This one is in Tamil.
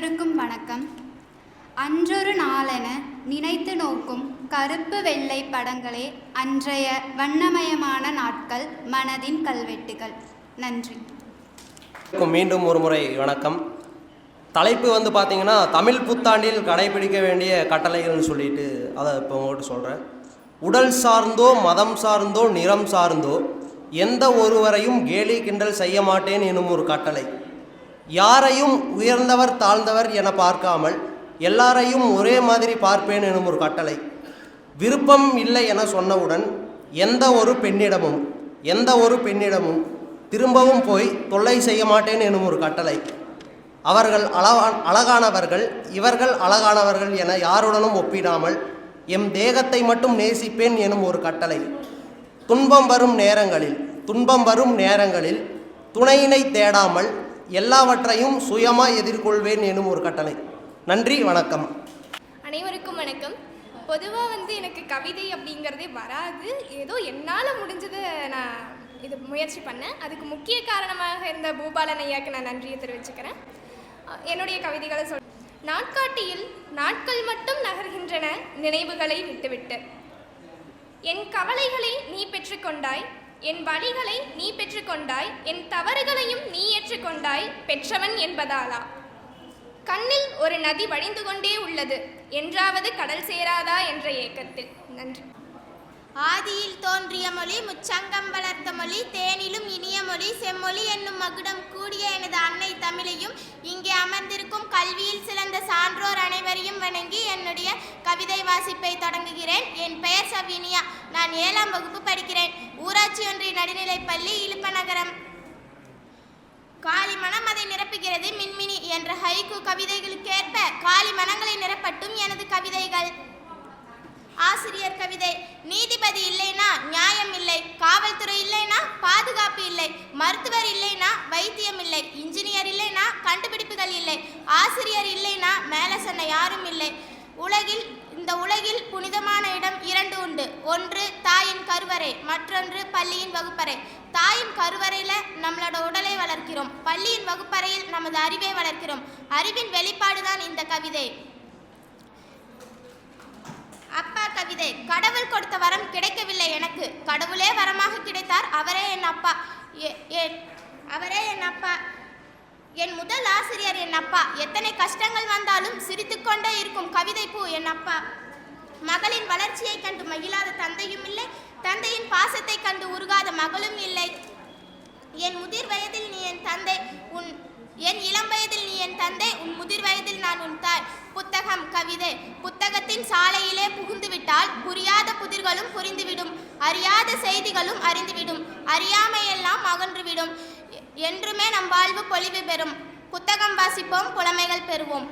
அனைவருக்கும் வணக்கம். அன்றொரு நாளென நினைத்து நோக்கும் கருப்பு வெள்ளை படங்களே அன்றைய வண்ணமயமான நாட்கள் மனதின் கல்வெட்டுகள். நன்றி. மீண்டும் ஒரு முறை வணக்கம். தலைப்பு வந்து பார்த்தீங்கன்னா தமிழ் புத்தாண்டில் கடைபிடிக்க வேண்டிய கட்டளைகள்னு சொல்லிட்டு அதை இப்போ உங்கள்கிட்ட சொல்கிறேன் உடல் சார்ந்தோ மதம் சார்ந்தோ நிறம் சார்ந்தோ எந்த ஒருவரையும் கேலி கிண்டல் செய்ய மாட்டேன் எனும் ஒரு கட்டளை. யாரையும் உயர்ந்தவர் தாழ்ந்தவர் என பார்க்காமல் எல்லாரையும் ஒரே மாதிரி பார்ப்பேன் எனும் ஒரு கட்டளை. விருப்பம் இல்லை என சொன்னவுடன் எந்த ஒரு பெண்ணிடமும் எந்த ஒரு பெண்ணிடமும் திரும்பவும் போய் தொல்லை செய்ய மாட்டேன் எனும் ஒரு கட்டளை. அவர்கள் அழகா அழகானவர்கள் இவர்கள் அழகானவர்கள் என யாருடனும் ஒப்பிடாமல் எம் தேகத்தை மட்டும் நேசிப்பேன் எனும் ஒரு கட்டளை. துன்பம் வரும் நேரங்களில் துன்பம் வரும் நேரங்களில் துணையினை தேடாமல் எல்லாவற்றையும் சுயமாக எதிர்கொள்வேன் எனும் ஒரு கட்டளை. நன்றி வணக்கம். அனைவருக்கும் வணக்கம். பொதுவாக வந்து எனக்கு கவிதை அப்படிங்கிறதே வராது. ஏதோ என்னால் முடிஞ்சதை நான் இது முயற்சி பண்ணேன். அதுக்கு முக்கிய காரணமாக இருந்த பூபாலன் ஐயாக்கு நான் நன்றியை தெரிவிச்சுக்கிறேன். என்னுடைய கவிதைகளை சொல் நாட்காட்டியில் நாட்கள் மட்டும் நகர்கின்றன நினைவுகளை விட்டுவிட்டு. என் கவலைகளை நீ பெற்றுக்கொண்டாய் என் வழிகளை நீ பெற்று ஏற்றுக்கொண்டாய் என் தவறுகளையும் நீ ஏற்றுக்கொண்டாய் பெற்றவன் என்பதாலா? கண்ணில் ஒரு நதி வழிந்து கொண்டே உள்ளது என்றாவது கடல் சேராதா என்ற ஏக்கத்தில். நன்றி. ஆதியில் தோன்றிய மொழி முச்சங்கம் வளர்த்த மொழி தேனிலும் இனிய மொழி செம்மொழி என்னும் மகுடம் கூடிய எனது அன்னை தமிழையும் இங்கே அமர்ந்திருக்கும் கல்வியில் சிறந்த சான்றோர் அனைவரையும் வணங்கி என்னுடைய கவிதை வாசிப்பை தொடங்குகிறேன். என் பெயர் சவினியா நான் ஏழாம் வகுப்பு படிக்கிறேன். ஊராட்சி ஒன்றிய நடுநிலைப்பள்ளி இழுப்பநகரம் காலி மனம் அதை நிரப்புகிறது மின்மினி என்ற ஹைக்கு கவிதைகளுக்கேற்ப காலி மனங்களை நிரப்பட்டும் எனது கவிதைகள். ஆசிரியர் கவிதை நீதிபதி இல்லைனா நியாயம் இல்லை காவல்துறை இல்லைனா பாதுகாப்பு இல்லை மருத்துவர் இல்லைனா வைத்தியம் இல்லை இன்ஜினியர் இல்லைனா கண்டுபிடிப்புகள் இல்லை ஆசிரியர் இல்லைனா ஒன்று தாயின் கருவறை மற்றொன்று பள்ளியின் வகுப்பறை. தாயின் கருவறையில் நம்மளோட உடலை வளர்க்கிறோம். பள்ளியின் வகுப்பறையில் நமது அறிவை வளர்க்கிறோம். அறிவின் வெளிப்பாடு தான் இந்த கவிதை. அப்பா கவிதை கடவுள் கொடுத்த வரம் கிடைக்கவில்லை எனக்கு. கடவுளே வரமாக கிடைத்தார் அவரே என் அப்பா. அவரே என் அப்பா. என் முதல் ஆசிரியர் என் அப்பா. எத்தனை கஷ்டங்கள் வந்தாலும் சிரித்துக்கொண்டே இருக்கும் கவிதை பூ என் அப்பா. மகளின் வளர்ச்சியை கண்டு மகிழாத தந்தையும் இல்லை தந்தையின் பாசத்தை கண்டு உருகாத மகளும் இல்லை. என் முதிர் வயதில் நீ என் தந்தை உன் என் இளம் வயதில் நீ என் தந்தை உன் முதிர் வயதில் நான் உன் தாய். புத்தகம் கவிதை புத்தகத்தின் சாலையிலே புகுந்துவிட்டால் புரியாத புதிர்களும் புரிந்துவிடும் அறியாத செய்திகளும் அறிந்துவிடும் அறியாமையெல்லாம் அகன்றுவிடும். என்றுமே நம் வாழ்வு பொலிவு பெறும். புத்தகம் வாசிப்போம் புலமைகள் பெறுவோம்.